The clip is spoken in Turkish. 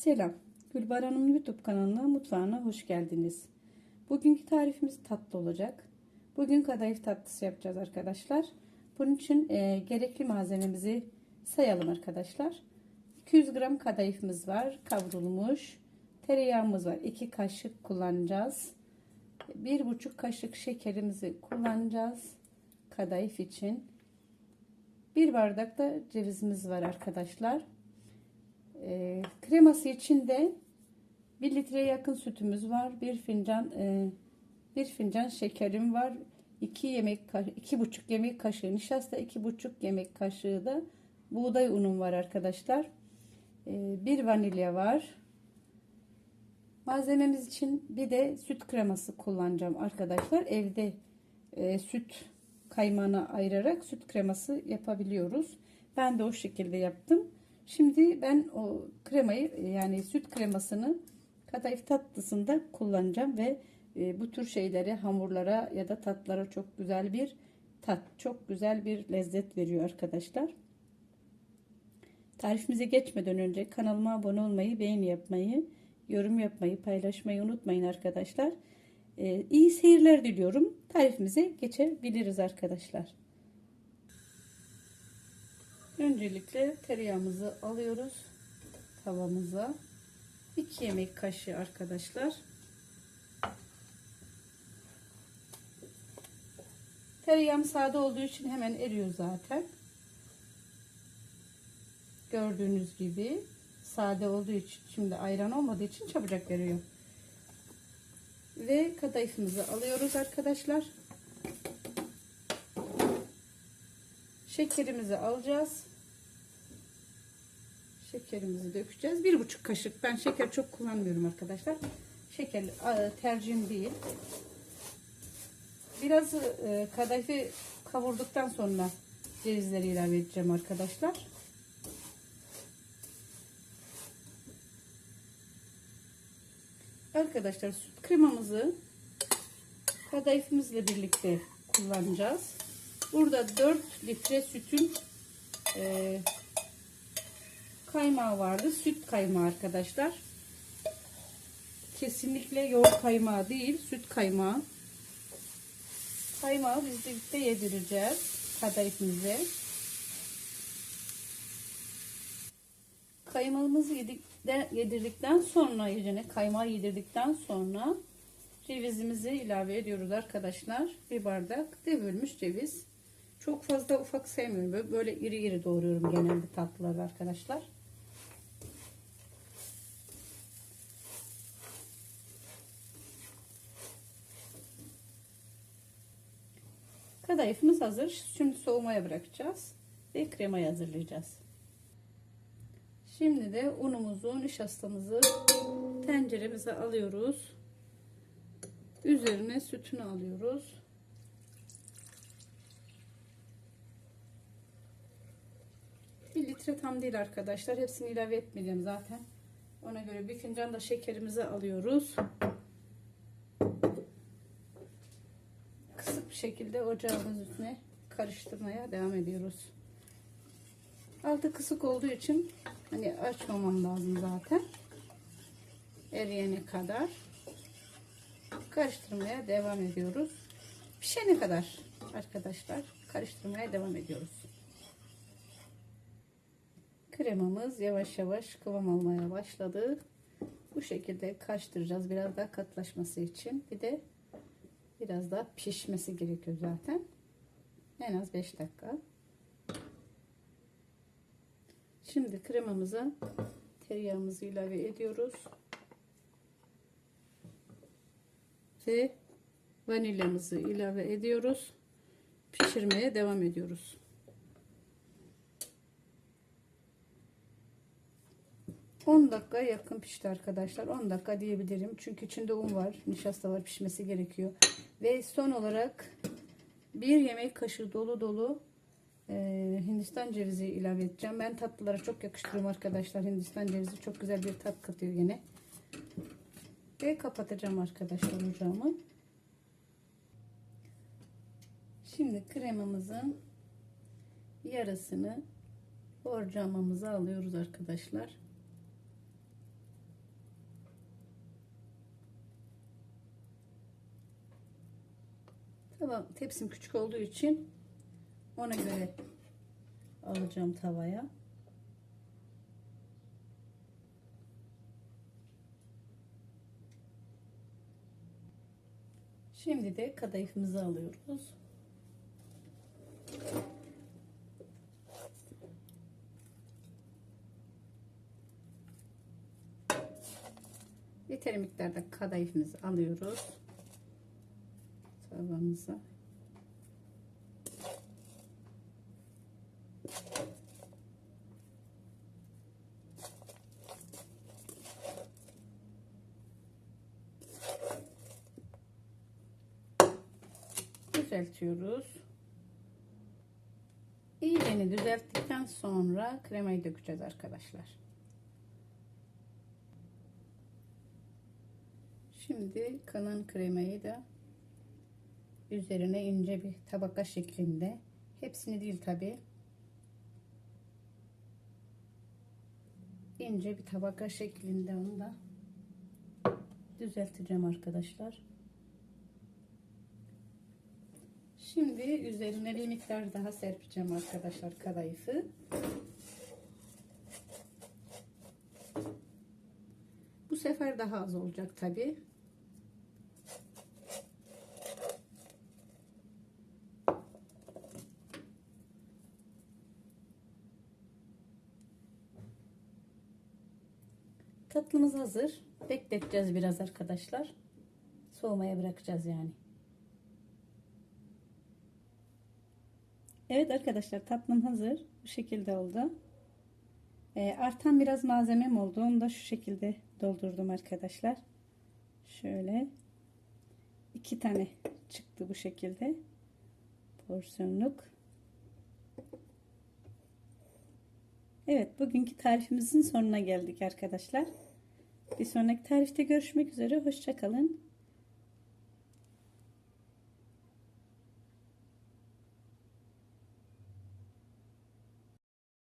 Selam. Gülbar Hanım YouTube kanalına mutfağına hoş geldiniz. Bugünkü tarifimiz tatlı olacak. Bugün kadayıf tatlısı yapacağız arkadaşlar. Bunun için e, gerekli malzememizi sayalım arkadaşlar. 200 gram kadayıfımız var. Kavrulmuş. Tereyağımız var. 2 kaşık kullanacağız. 1,5 kaşık şekerimizi kullanacağız. Kadayıf için. 1 bardak da cevizimiz var arkadaşlar. E, kreması için de 1 litreye yakın sütümüz var. 1 fincan e, 1 fincan şekerim var. 2 yemek iki buçuk yemek kaşığı nişasta, iki buçuk yemek kaşığı da buğday unum var arkadaşlar. E, bir vanilya var. Malzememiz için bir de süt kreması kullanacağım arkadaşlar. Evde e, süt kaymağına ayırarak süt kreması yapabiliyoruz. Ben de o şekilde yaptım. Şimdi ben o kremayı yani süt kremasını kadayıf tatlısında kullanacağım ve e, bu tür şeyleri hamurlara ya da tatlara çok güzel bir tat, çok güzel bir lezzet veriyor arkadaşlar. Tarifimize geçmeden önce kanalıma abone olmayı, beğeni yapmayı, yorum yapmayı, paylaşmayı unutmayın arkadaşlar. Ee, iyi seyirler diliyorum. Tarifimize geçebiliriz arkadaşlar. Öncelikle tereyağımızı alıyoruz tavamıza. 2 yemek kaşığı arkadaşlar. Tereyağım sade olduğu için hemen eriyor zaten. Gördüğünüz gibi sade olduğu için şimdi ayran olmadığı için çabucak eriyor. Ve kadayıfımızı alıyoruz arkadaşlar. Şekerimizi alacağız. Şekerimizi dökeceğiz. Bir buçuk kaşık. Ben şeker çok kullanmıyorum arkadaşlar. Şeker tercihim değil. Biraz e, kadayıfı kavurduktan sonra cevizleri ilave edeceğim arkadaşlar. Arkadaşlar süt kremamızı kadayıfımızla birlikte kullanacağız. Burada 4 litre sütün e, kaymağı vardı. Süt kaymağı arkadaşlar. Kesinlikle yoğurt kaymağı değil. Süt kaymağı. Kaymağı biz birlikte yedireceğiz. Kadayıfımıza. Kaymağımızı yedikten, yedirdikten sonra yiyeceğine kaymağı yedirdikten sonra cevizimizi ilave ediyoruz arkadaşlar. Bir bardak devrilmiş ceviz. Çok fazla ufak sevmiyorum. Böyle iri iri doğruyorum genelde tatlıları arkadaşlar. Kadayıfımız hazır. Şimdi soğumaya bırakacağız. Ve kremayı hazırlayacağız. Şimdi de unumuzu, nişastamızı tenceremize alıyoruz. Üzerine sütünü alıyoruz. Bir litre tam değil arkadaşlar. Hepsini ilave etmeyeceğim zaten. Ona göre bir fincan da şekerimizi alıyoruz. Kısık bir şekilde ocağımız üstüne karıştırmaya devam ediyoruz. Altı kısık olduğu için hani açmamam lazım zaten. Eriyene kadar karıştırmaya devam ediyoruz. Pişene kadar arkadaşlar karıştırmaya devam ediyoruz. Kremamız yavaş yavaş kıvam almaya başladı. Bu şekilde karıştıracağız biraz daha katlaşması için. Bir de biraz daha pişmesi gerekiyor zaten. En az 5 dakika. Şimdi kremamıza tereyağımızı ilave ediyoruz. Ve vanilyamızı ilave ediyoruz. Pişirmeye devam ediyoruz. On dakika yakın pişti arkadaşlar. 10 dakika diyebilirim. Çünkü içinde un var. Nişasta var. Pişmesi gerekiyor. Ve son olarak bir yemek kaşığı dolu dolu ee, Hindistan cevizi ilave edeceğim. Ben tatlılara çok yakıştırıyorum arkadaşlar. Hindistan cevizi çok güzel bir tat katıyor yine. Ve kapatacağım arkadaşlar ocağımı. Şimdi kremamızın yarısını borcamamıza alıyoruz arkadaşlar. Tamam tepsim küçük olduğu için ona göre alacağım tavaya. Şimdi de kadayıfımızı alıyoruz. Yeteri miktarda kadayıfımızı alıyoruz. Tavamıza. Düzeltiyoruz. İyileni düzelttikten sonra kremayı dökeceğiz arkadaşlar. Şimdi kalan kremayı da üzerine ince bir tabaka şeklinde hepsini değil tabi ince bir tabaka şeklinde onu da düzelteceğim arkadaşlar. Şimdi üzerine bir miktar daha serpeceğim arkadaşlar kadayıfı. Bu sefer daha az olacak tabi. Tatlımız hazır. Bekleteceğiz biraz arkadaşlar. Soğumaya bırakacağız yani. Evet arkadaşlar tatlım hazır. Bu şekilde oldu. E, artan biraz malzemem oldu. Onu da şu şekilde doldurdum arkadaşlar. Şöyle. iki tane çıktı bu şekilde. Porsiyonluk. Evet bugünkü tarifimizin sonuna geldik arkadaşlar. Bir sonraki tarifte görüşmek üzere. Hoşçakalın.